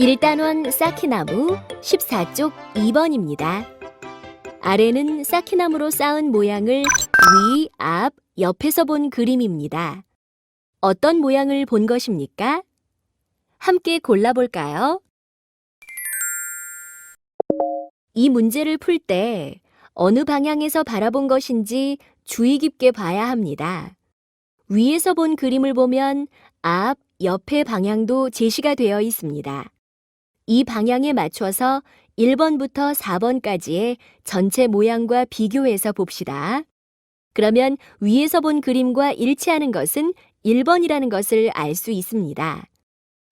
1단원 쌓기나무 14쪽 2번입니다. 아래는 쌓기나무로 쌓은 모양을 위, 앞, 옆에서 본 그림입니다. 어떤 모양을 본 것입니까? 함께 골라볼까요? 이 문제를 풀 때 어느 방향에서 바라본 것인지 주의 깊게 봐야 합니다. 위에서 본 그림을 보면 앞, 옆의 방향도 제시가 되어 있습니다. 이 방향에 맞춰서 1번부터 4번까지의 전체 모양과 비교해서 봅시다. 그러면 위에서 본 그림과 일치하는 것은 1번이라는 것을 알 수 있습니다.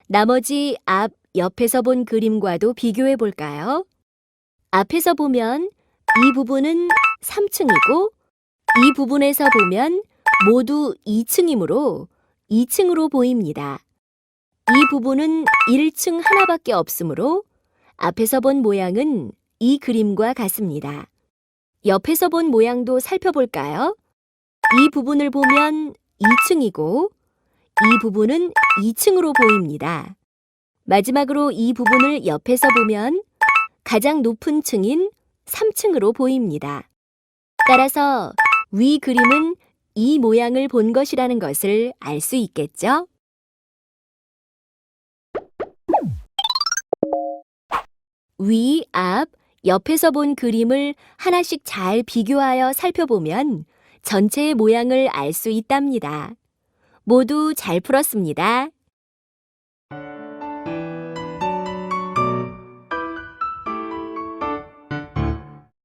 나머지 앞, 옆에서 본 그림과도 비교해 볼까요? 앞에서 보면 이 부분은 3층이고 이 부분에서 보면 모두 2층이므로 2층으로 보입니다. 이 부분은 1층 하나밖에 없으므로 앞에서 본 모양은 이 그림과 같습니다. 옆에서 본 모양도 살펴볼까요? 이 부분을 보면 2층이고 이 부분은 2층으로 보입니다. 마지막으로 이 부분을 옆에서 보면 가장 높은 층인 3층으로 보입니다. 따라서 위 그림은 이 모양을 본 것이라는 것을 알 수 있겠죠? 위, 앞, 옆에서 본 그림을 하나씩 잘 비교하여 살펴보면 전체의 모양을 알 수 있답니다. 모두 잘 풀었습니다.